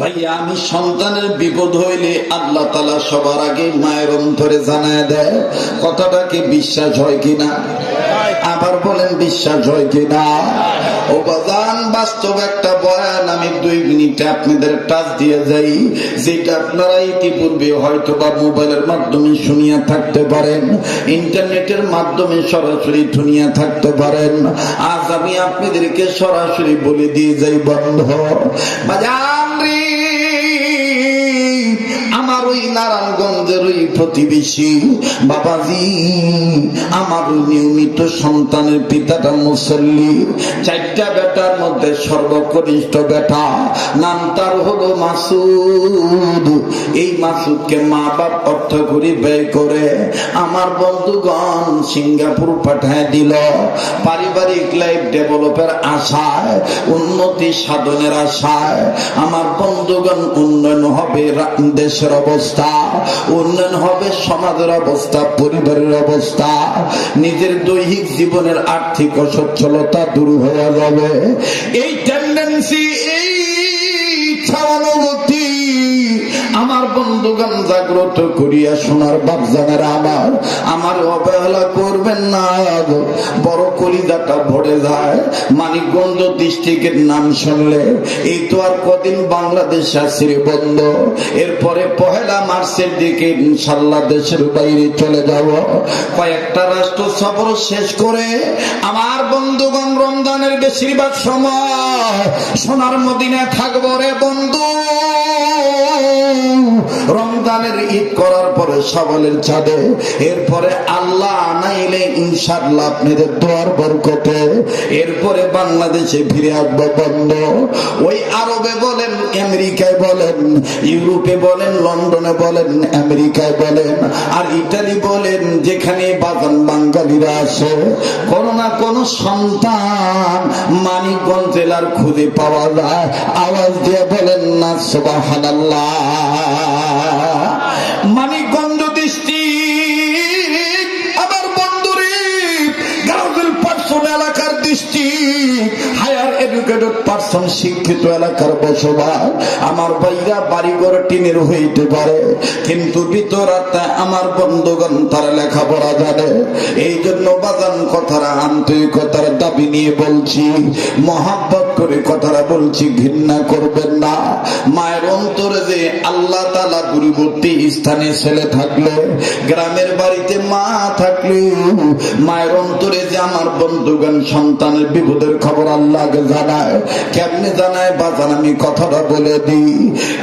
ভাইয়া আমি সন্তানের বিপদ হইলে আল্লাহ তালা সবার আগে মায়ের অন্তরে জানায় দেয় কথাটাকে বিশ্বাস হয় কিনা? আবার বলেন, বিশ্বাস হয় কিনা? বাস্তব একটা বয়ান আমি দুই মিনিটে আপনাদের টাচ দিয়ে যাই, যেটা আপনারা ইতিপূর্বে হয়তো বা মোবাইলের মাধ্যমে শুনিয়া থাকতে পারেন, ইন্টারনেটের মাধ্যমে সরাসরি শুনিয়া থাকতে পারেন। আজ আমি আপনাদেরকে সরাসরি বলে দিয়ে যাই, বন্ধ। বাজান! রে ওই নারায়ণগঞ্জের ওই প্রতিবেশী বাবাজি, আমার নিয়মিত সন্তানের পিতাটা মুসল্লি। চারটা বেটার মধ্যে সর্বকনিষ্ঠ বেটা, নাম তার হলো মাসুদ। এই মাসুদকে মা বাপ অর্থ করি ব্যয় করে আমার বন্ধুগণ সিঙ্গাপুর পাঠায় দিল। পারিবারিক লাইফ ডেভেলপের আশায়, উন্নতি সাধনের আশায়, আমার বন্ধুগণ উন্নয়ন হবে দেশের দেশের অবস্থা, উন্নয়ন হবে সমাজের অবস্থা, পরিবারের অবস্থা। নিজের দৈহিক জীবনের আর্থিক অসচ্ছলতা দূর হয়ে যাবে। এই টেন্ডেন্সি এই অনুভূতি আমার বন্ধুগণ জাগ্রত করিয়া শোনার বাপজানের আমার আমার অবহেলা করবেন না। বড় কলিজাটা ভরে যায়। মানিকগঞ্জ ডিস্ট্রিক্টের নাম শুনলে এই তো আর কদিন বাংলাদেশ আসছে বন্ধ। এরপরে পহেলা মার্চের দিকে ইনশাল্লাহ দেশের বাইরে চলে যাব। কয়েকটা রাষ্ট্র সফর শেষ করে আমার বন্ধুগণ রমজানের বেশিরভাগ সময় সোনার মদিনায় থাকব রে বন্ধু। রমজানের ঈদ করার পরে সবলের ছাদে, এরপরে আল্লাহ আনাইলে ইনশাল্লাহ আপনাদের দোয়ার বরকতে, এরপরে বাংলাদেশে ফিরে আসব বন্ধ। ওই আরবে বলেন, আমেরিকায় বলেন, ইউরোপে বলেন, লন্ডনে বলেন, আমেরিকায় বলেন, আর ইটালি বলেন, যেখানে বাগান বাঙালিরা আছে, কোনো না কোনো সন্তান মানিকগঞ্জ জেলার খুঁজে পাওয়া যায়। আওয়াজ দিয়ে বলেন না, সুবহানাল্লাহ। শিক্ষিত এলাকার বসবাস। আমার ভাইরা বাড়িঘর টিনের হইতে পারে, কিন্তু ভিতর আত্মায় আমার বন্ধুগণ তারা লেখাপড়া জানে। এই জন্য বাজান কথারা আন্তরিকতার দাবি নিয়ে বলছি, মহাব্বত করে কথাটা বলছি, ঘৃণা করবেন না। মায়ের অন্তরে যে আল্লাহ তালা দূরবর্তী স্থানে ছেলে থাকলে, গ্রামের বাড়িতে মা থাকলে, মায়ের অন্তরে যে আমার বন্ধুগণ, সন্তানের বিপদের খবর আল্লাহকে জানায়, কেমনে জানায়, বাজান আমি কথাটা বলে দিই।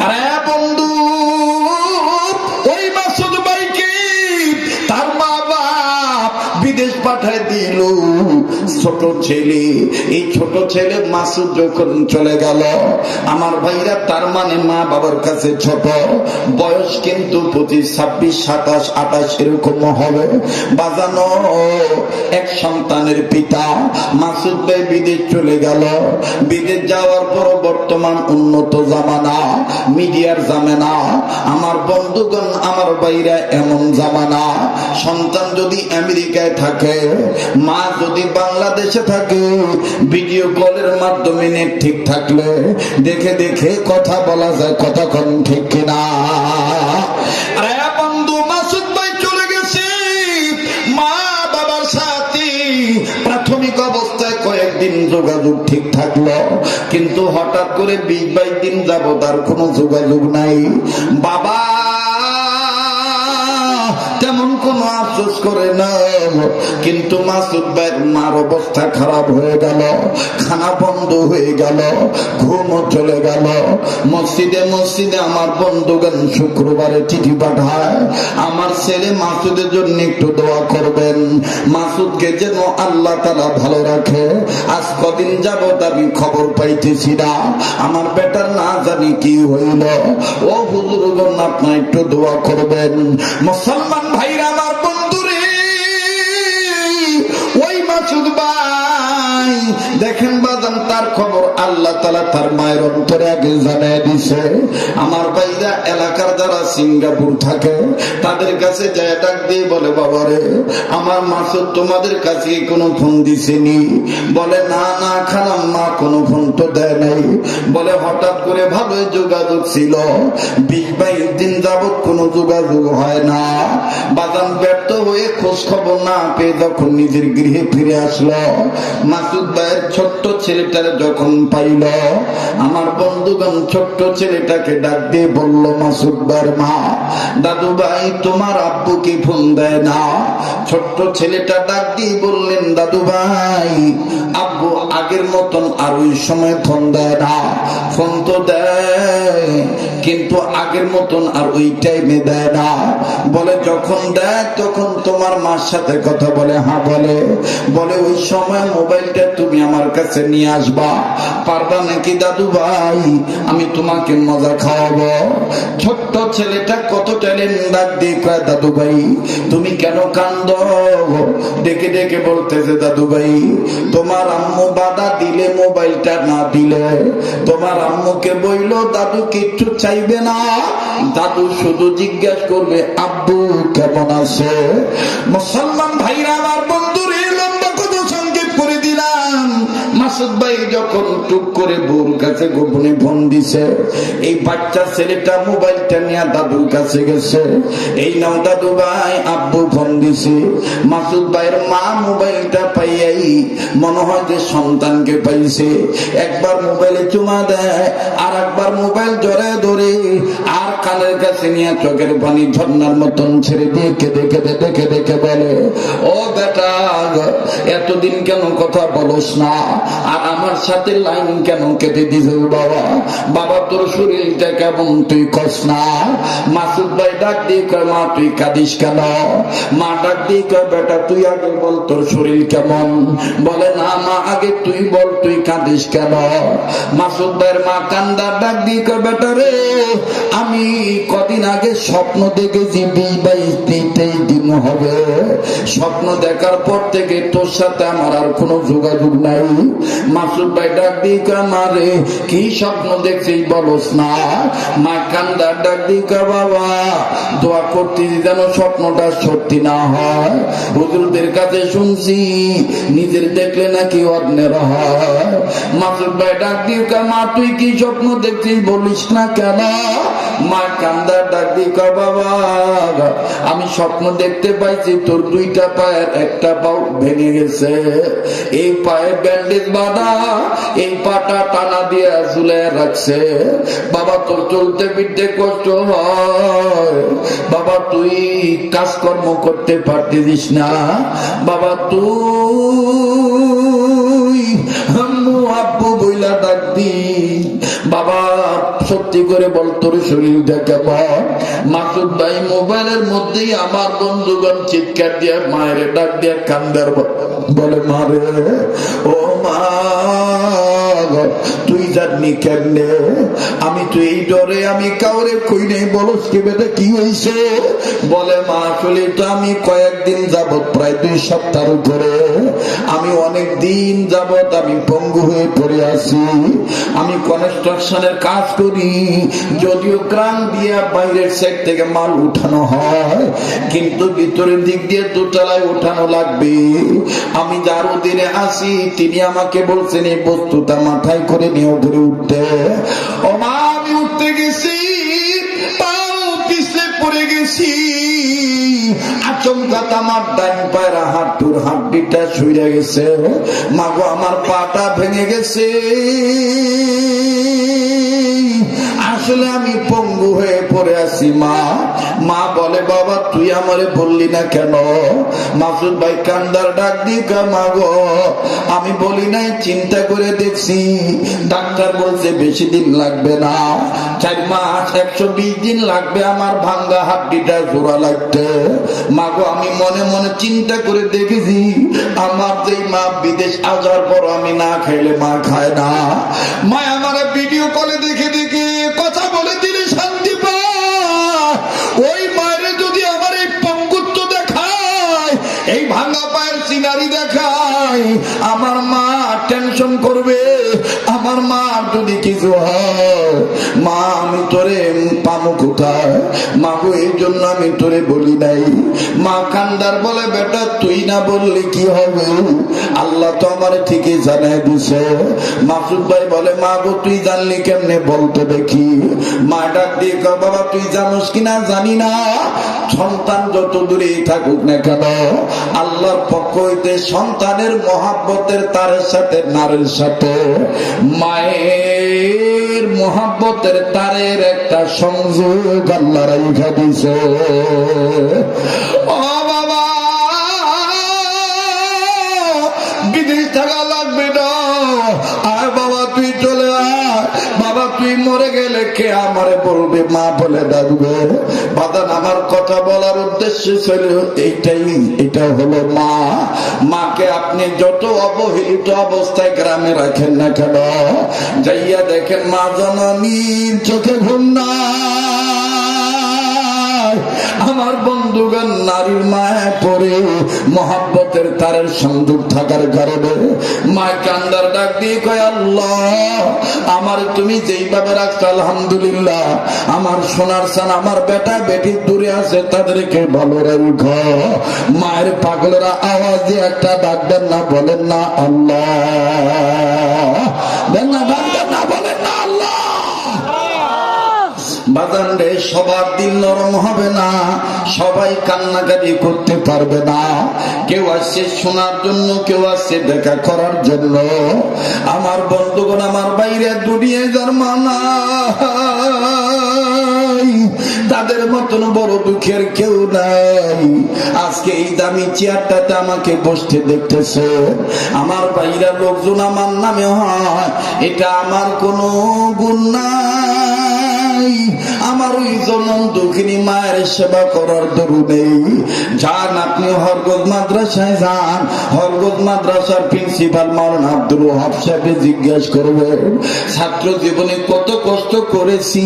আরে বন্ধু ছোট ছেলে। এই ছোট ছেলে মাসুদ যখন চলে গেল, আমার ভাইরা তার মানে মা বাবার কাছে ছোট। বয়স কিন্তু পঁচিশ, ছাব্বিশ, সাতাশ, আঠাশ এরকম হবে। বাজানো এক সন্তানের পিতা। মাসুদ ভাই বিদেশ চলে গেল। বিদেশ যাওয়ার পর বর্তমান উন্নত জামানা, মিডিয়ার জামানা। আমার বন্ধুগণ, আমার বাইরা এমন জামানা। সন্তান যদি আমেরিকায় থাকে, মা যদি বাংলাদেশে থাকে ভিডিও কলের মাধ্যমে নেট ঠিক থাকলে দেখে দেখে কথা বলা যায় কথা কোন ঠিক কিনা। বন্ধু, মাসুদ ভাই চলে গেছে। মা বাবার সাথে। প্রাথমিক অবস্থায় কয়েকদিন যোগাযোগ ঠিক থাকল, কিন্তু হঠাৎ করে বিশ বাইশ দিন যাব তার কোনো যোগাযোগ নাই। বাবা আফসোস করে না কিন্তু মাসুদ ভাইয়ের মার অবস্থা খারাপ হয়ে গেল, খানা বন্ধ হয়ে গেল ঘুমও চলে গেল। মসজিদে মসজিদে আমার বন্ধুগণ শুক্রবারে চিঠি পাঠায়, আমার ছেলে মাসুদের জন্য একটু দোয়া করবেন। মাসুদকে যেন আল্লাহ তালা ভালো রাখে। আজ কদিন যাবত আমি খবর পাইতেছি না। আমার বেটার না জানি কি হইল। ও হুজুরগণ, আপনার একটু দোয়া করবেন। মুসলমান ভাইরা ভাই। দেখেন বাদাম তার খবর। আল্লাহ তালা তার মায়ের অন্তরে আগে জানাই দিছে, আমার ভাইরা এলাকার যারা সিঙ্গাপুর থাকে, তাদের কাছে যায় ডাক দিয়ে বলে, বাবারে, আমার মাসুদ তোমাদের কাছে কোনো ফোন দিছেনি। বলে, না না, খালাম মা, কোনো ফোন তো দেয় নাই। বলে, হঠাৎ করে যোগাযোগ ছিল। বিশ বাইশ দিন যাবৎ কোনো যোগাযোগ হয় না। বাদাম ব্যর্থ হয়ে খোঁজ খবর না পেয়ে যখন নিজের গৃহে ফিরে আসলো, মাসুদ ভাইয়ের ছোট্ট ছেলেটার যখন পাইল আমার বন্ধুগণ ছোট্ট ছেলেটাকে ডাক দিয়ে বলল মাসুদার মা, দাদু ভাই, তোমার আব্বুকে ফোন দেয় না? ছোট্ট ছেলেটা ডাক দিয়ে বললেন, দাদু ভাই, আব্বু আগের মতন আর ওই সময় ফোন দেয় না। ফোন তো দেয় কিন্তু আগের মতন আর ওই টাইমে দেয় না। বলে, যখন দেয়, তখন তোমার মার সাথে কথা বলে। হ্যাঁ বলে। বলে, ওই সময় মোবাইলটা তুমি আমার কাছে নিয়ে আসবা। পারবা নাকি, দাদু ভাই? আমি তোমাকে মজা খাওয়াবো। ছোট্ট ছেলেটা কত ট্যালেন্ট ডাক দিয়ে কয়, দাদু ভাই, তুমি কেন কান্দ? ডেকে ডেকে বলতেছে, দাদু ভাই, তোমার আম্মু বাধা দিলে মোবাইলটা না দিলে। তোমার আম্মুকে বইলো দাদু কিচ্ছু চাইবে না। দাদু শুধু জিজ্ঞাসা করবে আব্বু কেমন আছে? মুসলমান ভাইরা আমার বন্ধুরে মাসুদ ভাই যখন টুক করে বউর কাছে গোপনে ফোন দিছে, এই বাচ্চা ছেলেটা মোবাইলটা নিয়ে দাদুর কাছে গেছে। এই নাও দাদু ভাই, আব্বু ফোন দিছে। মাসুদ ভাইয়ের মা মোবাইলটা পাইয়াই মনে হয় যে সন্তানকে পাইছে। একবার মোবাইলে চুমা দেয় আর একবার মোবাইল জড়ায় ধরে, আর কানের কাছে নিয়ে চোখের পানি ঝর্ণার মতন ছেড়ে দিয়ে কেঁদে কেঁদে দেখে দেখে বলে, ও বেটা, এতদিন কেন কথা বলস না? আর আমার সাথে লাইন কেন কেটে দিছে বাবা? বাবা, তোর শরীরটা কেমন? তুই কস না। মাসুদ ভাই ডাক দিয়ে কয়, মা, তুই কাঁদিস কেন? মা ডাক দিয়ে কয়, বেটা, তুই আগে বল তোর শরীর কেমন? বলে, না, মা, আগে তুই বল, তুই কাঁদিস কেন? মাসুদ ভাইয়ের মা কান্দা ডাক দিয়ে কয়, বেটা রে, আমি কদিন আগে স্বপ্ন দেখেছি বিশ বাইশ তেইশ দিন হবে। স্বপ্ন দেখার পর থেকে তোর সাথে আমার আর কোনো যোগাযোগ নাই। মাসুদ ভাই ডাক কয় কি স্বপ্ন দেখছিস বলস না। মা ডাক কয় বাবা, দোয়া করতেছি যেন স্বপ্নটা সত্যি না হয়। হুজুরদের কাছে শুনছি, নিজের দেখলে নাকি অন্যের হয়। মাসুদ ভাই ডাক কয় মা, তুই কি স্বপ্ন দেখছিস বলিস না কেন? মা কান্দা ডাক দিয়ে কয় বাবা। আমি স্বপ্ন দেখতে পাইছি, তোর দুইটা পায়ের একটা পাও ভেঙে গেছে। এই পায়ে ব্যান্ডেজ বাঁধা, এই পাটা টানা দিয়ে ঝুলে রাখছে। বাবা, তোর চলতে ফিরতে কষ্ট হয়। বাবা, তুই কাজকর্ম করতে পারতেছিস না। বাবা, তুই আব্বু বইলা ডাক দি। বাবা সত্যি করে বল, তোর শরীরটা কেমন মাসুদ ভাই মোবাইলের মধ্যেই আমার বন্ধুগণ চিৎকার দিয়ে, মায়ের ডাক দিয়ে কান্দার বলে মারে ও মা তুই জাননি কেমনে? আমি তো এই ডরে আমি কাউরে কই নেই, বলস কি বেটা, কি হয়েছে বলে, মা, আসলে তো আমি কয়েকদিন যাবত, প্রায় দুই সপ্তাহ ধরে আমি অনেক দিন যাবত আমি পঙ্গু হয়ে পড়ে আছি। আমি কনস্ট্রাকশনের কাজ করি, যদিও গ্রাম দিয়ে বাইরের সাইড থেকে মাল উঠানো হয়, কিন্তু ভিতরের দিক দিয়ে দোতলায় উঠানো লাগবে। আমি যার অধীনে আসি তিনি আমাকে বলছেন, এই বস্তুটা মাথায় করে নিয়ে উপরে উঠতে। ও মা, আমি উঠতে গেছি, পাও পিছলে পড়ে গেছি। আমার শুয়ে গেছে। মাগো, আমার পাটা ভেঙে গেছে। আসলে আমি পঙ্গু হয়ে পড়ে আছি, মা। মা বলে, বাবা, তুই আমারে বললি না কেন? মাসুদ ভাই কান্দার ডাক দি মা গো, আমি বলি নাই, চিন্তা করে দেখছি। ডাক্তার বলছে বেশি দিন লাগবে না। চার মাস, একশো বিশ দিন লাগবে আমার ভাঙ্গা হাড্ডিটা জোড়া লাগতে। মা গো, আমি মনে মনে চিন্তা করে দেখেছি, আমার যে মা বিদেশ আসার পর আমি না খাইলে মা খায় না। মা আমার ভিডিও কলে দেখে দেখে এই দেখাই আমার মা টেনশন করবে আমার মা যদি কিছু মা, আমি তোরে পামো কোথায়? মা গো, এই জন্য আমি তোরে বলি নাই। মা কান্দার বলে, বেটা, তুই না বললে কি হবে? আল্লাহ তো আমার ঠিকই জানাই দিছে। মাসুদ ভাই বলে, মা গো, তুই জানলি কেমনে বলতে দেখি? মা ডাক দিয়ে বাবা, তুই জানোস কিনা জানি না। সন্তান যত দূরেই থাকুক না কেন, আল্লাহর পক্ষ হইতে সন্তানের মহাব্বতের তারের সাথে নারের সাথে, মায়ের মহাব্বতের তারের একটা সংযোগ আল্লাহ রাইখা দিছে। ও বাবা বিদেশ থাকা লাগবে না। তুই মরে গেলে কে আমারে বলবে? মা বলে ডাকবে বাদান আমার কথা বলার উদ্দেশ্য ছিল এইটাই, এটা হলো মা। মাকে আপনি যত অবহেলিত অবস্থায় গ্রামে রাখেন না কেন, যাইয়া দেখেন মা জননীর চোখে ঘুম না আমার বন্ধুগণ, নারীর মায় পরে মহাব্বতের তারের সংযোগ থাকার কারণে মায় কান্দার ডাক দিয়ে কয়, আল্লাহ, আমার তুমি যেইভাবে রাখছো, আলহামদুলিল্লাহ, আমার সোনার সান আমার বেটা বেটি দূরে আছে, তাদেরকে ভালো রাখ। মায়ের পাগলেরা আওয়াজ দিয়ে একটা ডাক দেন না, বলেন না, আল্লাহ। দেন না বাজান রে সবার দিল নরম হবে না, সবাই কান্নাকাটি করতে পারবে না। কেউ আসছে শোনার জন্য, কেউ আসছে দেখা করার জন্য। আমার বন্ধুগণ, আমার বাইরে দুনিয়ে যার মানা তাদের মতন বড় দুঃখের কেউ নাই। আজকে এই দামি চেয়ারটাতে আমাকে বসতে দেখতেছে। আমার বাইরা লোকজন আমার নামে হয়। এটা আমার কোনো গুণ নাই। আমার ওই জনম দুঃখিনী মায়ের সেবা করার দরুনে যান আপনি হরগত মাদ্রাসায় যান। হরগত মাদ্রাসার প্রিন্সিপাল সাহেবকে করবেন ছাত্র জীবনে কত কষ্ট করেছি?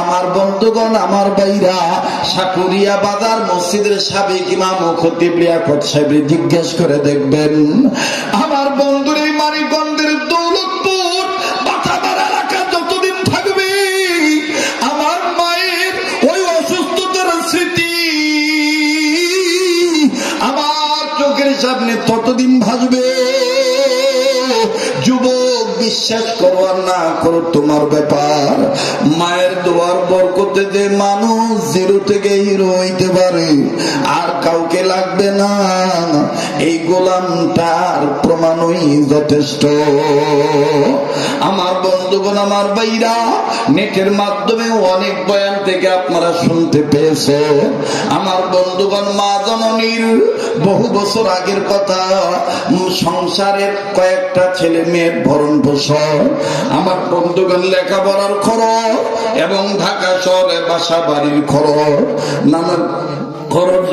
আমার বন্ধুগণ, আমার বাইরা সাকুরিয়া বাজার মসজিদের সাবেক ইমাম ও খতিব লিয়াকত সাহেবের জিজ্ঞেস করে দেখবেন, আমার বন্ধুর বিশ্বাস করো আর না করো তোমার ব্যাপার। মায়ের দোয়ার বরকতে যে মানুষ জিরো থেকে হিরো হইতে পারে, আর কাউকে লাগবে না। এই গোলামটার প্রমাণই যথেষ্ট। আমার বন্ধুগণ, আমার বাইরা নেটের মাধ্যমে অনেক বয়ান থেকে আপনারা শুনতে পেয়েছে। আমার বন্ধুগণ, মা জননীর বহু বছর আগের কথা, সংসারের কয়েকটা ছেলে মেয়ের ভরণ পোষণ। আমার বন্ধুগণ, লেখাপড়ার খরচ এবং ঢাকা শহরে বাসা বাড়ির খরচ। নানান খরচ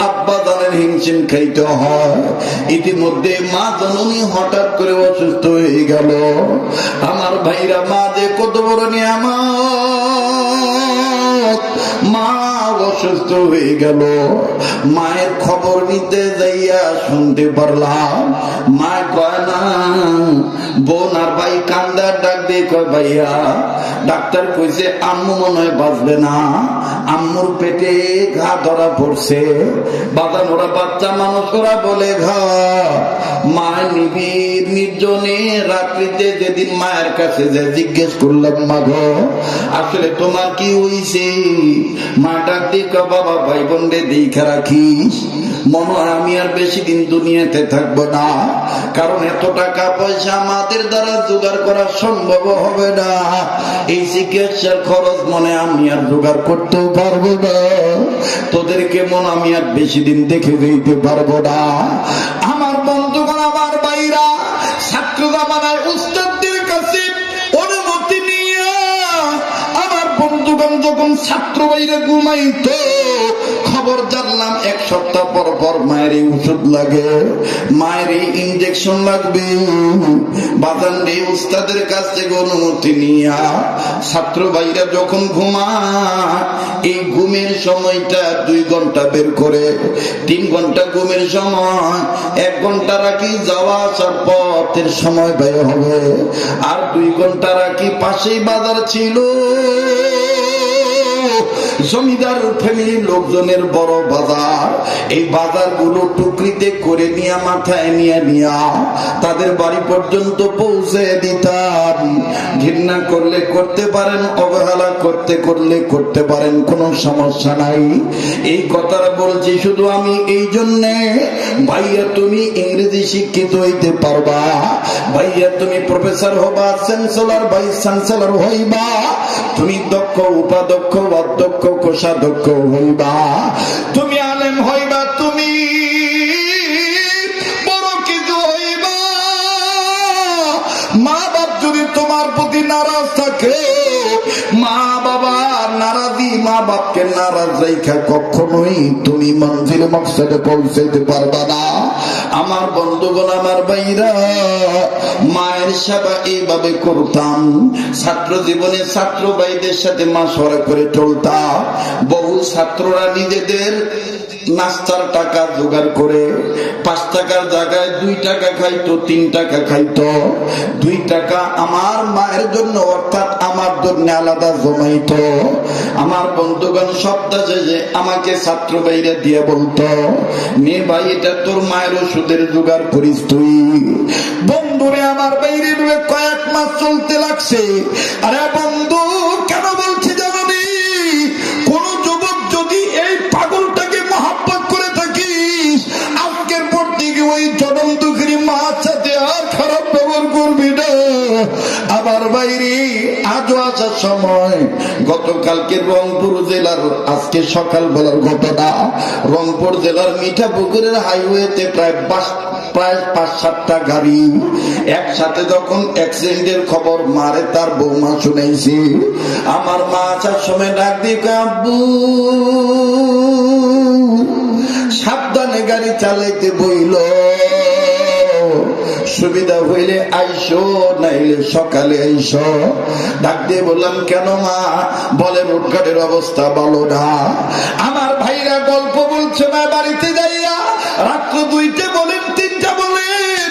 আব্বা হিমশিম খাইতে হয়। ইতিমধ্যে মা জননী হঠাৎ করে অসুস্থ হয়ে গেল। আমার ভাইরা মা যে কত বড় মা অসুস্থ হয়ে গেল। মায়ের খবর নিতে যাইয়া শুনতে পারলাম। মা কয়, না, বোন আর ভাই কান্দার ডাক দিয়ে কয়, ভাইয়া, ডাক্তার কইছে, আম্মু মনে হয় বাঁচবে না। আম্মুর পেটে ঘা ধরা পড়ছে। বাদান ওরা বাচ্চা মানুষ, ওরা বলে ঘা। মা নিবিড়, নির্জনে রাত্রিতে যেদিন মায়ের কাছে যে জিজ্ঞেস করলাম মা গো আসলে তোমার কি হইছে? মা ডাক দিয়ে বাবা, ভাই বোন রে দেখা রাখিস। মনে হয় আমি আর বেশি দিন দুনিয়াতে থাকব না। কারণ এত টাকা পয়সা আমাদের দ্বারা জোগাড় করা সম্ভব হবে না। এই চিকিৎসার খরচ মনে আমি আর জোগাড় করতেও পারব না। তোদেরকে মন আমি আর বেশি দিন দেখে দিতে পারব না। আমার বন্ধুগণ, আমার বাইরা ছাত্র জামানায় উস্তাদদের কাছে অনুমতি নিয়ে আমার বন্ধুগণ যখন ছাত্র বাইরে ঘুমাইতো খবর জানলাম, এক সপ্তাহ পর পর মায়ের ওষুধ লাগে মায়ের ইঞ্জেকশন লাগবে। বাজান রে উস্তাদের কাছ থেকে অনুমতি নিয়া ছাত্র ভাইরা যখন ঘুমায়, এই ঘুমের সময়টা দুই ঘণ্টা বের করে, তিন ঘণ্টা ঘুমের সময়, এক ঘণ্টা রাখি যাওয়া আসার পথের সময় ব্যয় হবে, আর দুই ঘণ্টা রাখি পাশেই বাজার ছিল। জমিদার ফ্যামিলির লোকজনের বড় বাজার। এই বাজারগুলো টুকরিতে করে নিয়ে, মাথায় নিয়ে নিয়া তাদের বাড়ি পর্যন্ত পৌঁছে দিতাম। ঘৃণা করলে করতে পারেন, অবহেলা করতে করলে করতে পারেন, কোনো সমস্যা নাই। এই কথাটা বলছি শুধু আমি এই জন্যে। ভাইয়া, তুমি ইংরেজি শিক্ষিত হইতে পারবা। ভাইয়া, তুমি প্রফেসর হবা, চ্যান্সেলর, ভাইস চ্যান্সেলর হইবা। তুমি দক্ষ, উপাধ্যক্ষ, অধ্যক্ষ কোষাধ্যক্ষ হইবা। তুমি আলেম হইবা, তুমি বড় কিছু হইবা। মা বাপ যদি তোমার প্রতি নারাজ থাকে মা বাবা নারাজি মা বাপকে নারাজ রেখা কখনোই তুমি মঞ্জিল মকসদে পৌঁছাইতে পারবা না। আমার বন্ধুগণ, আমার বাইরা মায়ের সেবা এইভাবে করতাম। ছাত্র জীবনে ছাত্র ভাইদের সাথে মা মাসরা করে চলতাম। বহু ছাত্ররা নিজেদের নাস্তার টাকা জোগাড় করে পাঁচ টাকার জায়গায় দুই টাকা খাইতো, তিন টাকা খাইতো। দুই টাকা আমার মায়ের জন্য, অর্থাৎ আমার জন্য আলাদা জমাইতো। আমার বন্ধুগণ সপ্তাহ শেষে আমাকে ছাত্র বাইরে দিয়ে বলতো, মেয়ে ভাই, এটা তোর মায়ের ওষুধের জোগাড় করিস তুই। বন্ধুরে, আমার বাইরে কয়েক মাস চলতে লাগছে। আরে বন্ধু, কেন বলছি আবার বাইরে আজও আসার সময় গতকালকে রংপুর জেলার আজকে সকাল বেলার ঘটনা। রংপুর জেলার মিঠা পুকুরের হাইওয়েতে প্রায় বাস প্রায় পাঁচ, সাতটা গাড়ি। একসাথে যখন অ্যাক্সিডেন্টের খবর মারে, তার বৌমা শুনেছি, আমার মা আসার সময় ডাক দিয়ে সাবধানে গাড়ি চালাইতে বইল। সুবিধা হইলে আইসো, নাইলে সকালে আইসো। ডাক দিয়ে বললাম, কেন মা? বলে রোডঘাটের অবস্থা বলো না। আমার ভাইরা গল্প বলছে না বাড়িতে যাইয়া রাত্র দুইটা বলেন, তিনটা বলেন।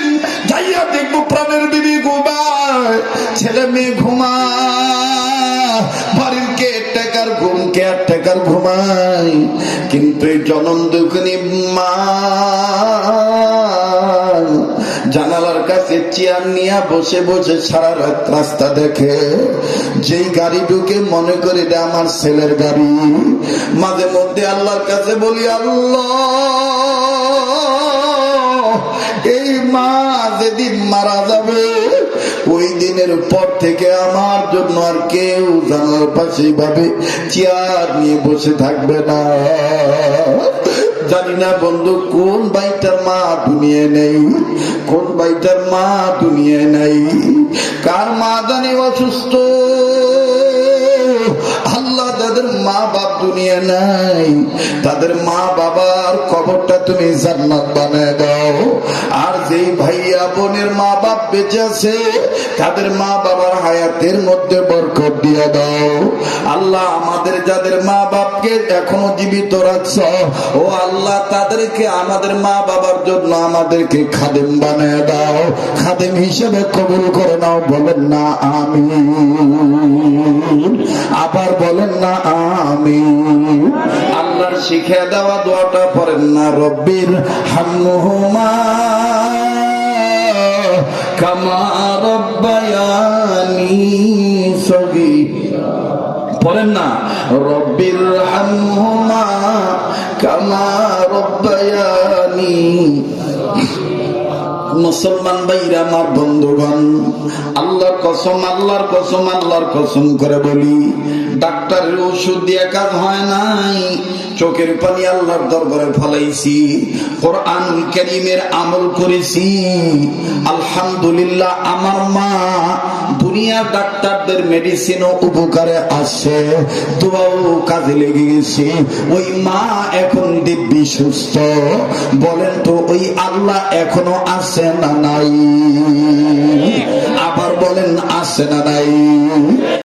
যাইয়া দেখব প্রাণের বিবি ঘুমায়, ছেলে মেয়ে ঘুমা বাড়ির কে টাকার ঘুম, কে টাকার ঘুমায়। কিন্তু এই জনম দুঃখিনী মা জানালার কাছে চেয়ার নিয়ে বসে বসে সারা রাত রাস্তা দেখে। যেই গাড়ি ঢুকে মনে করি এটা আমার ছেলের গাড়ি। মাঝে মধ্যে আল্লাহর কাছে বলি, আল্লাহ, এই মা যেদিন মারা যাবে, ওই দিনের পর থেকে আমার জন্য আর কেউ জানার পাশে ভাবে চেয়ার নিয়ে বসে থাকবে না। জানি না বন্ধু, কোন বাইটার মা দুনিয়া নেই? কোন বাইটার মা দুনিয়া নেই? কার মা জানি অসুস্থ? আল্লাহ তাদের মা বাপ দুনিয়া নাই। তাদের মা বাবার কবরটা তুমি জান্নাত বানায় দাও। আর যেই ভাইয়া বোনের মা বাপ বেঁচে আছে, তাদের মা বাবার হায়াতের মধ্যে বরকত দিয়ে দাও। আল্লাহ আমাদের যাদের মা বাপকে এখনও জীবিত রাখছ, ও আল্লাহ তাদেরকে আমাদের মা বাবার জন্য আমাদেরকে খাদেম বানায় দাও। খাদেম হিসেবে কবুল করে নাও, বলেন না আমি আবার বলেন না আমি আল্লাহর শিখে দেওয়া দোয়াটা পড়েন না, রব্বির হাম্মুহুমা সগীরা। পড়েন না, রব্বির মুসলমান ভাইরা, আমার বন্ধুগণ, আল্লাহর কসম আল্লাহর কসম আল্লাহর কসম করে বলি ডাক্তারের ওষুধ দিয়ে কাজ হয় নাই। চোখের পানি আল্লাহর দরবারে ফলাইছি। কোরআন করিমের আমল করেছি। আলহামদুলিল্লাহ, আমার মা দুনিয়ার ডাক্তারদের মেডিসিনও উপকারে আসে তোরাও কাজে লেগে গেছে। ওই মা এখন দিব্যি সুস্থ। বলেন তো, ওই আল্লাহ এখনও আছে না নাই? আবার বলেন, আছে না নাই?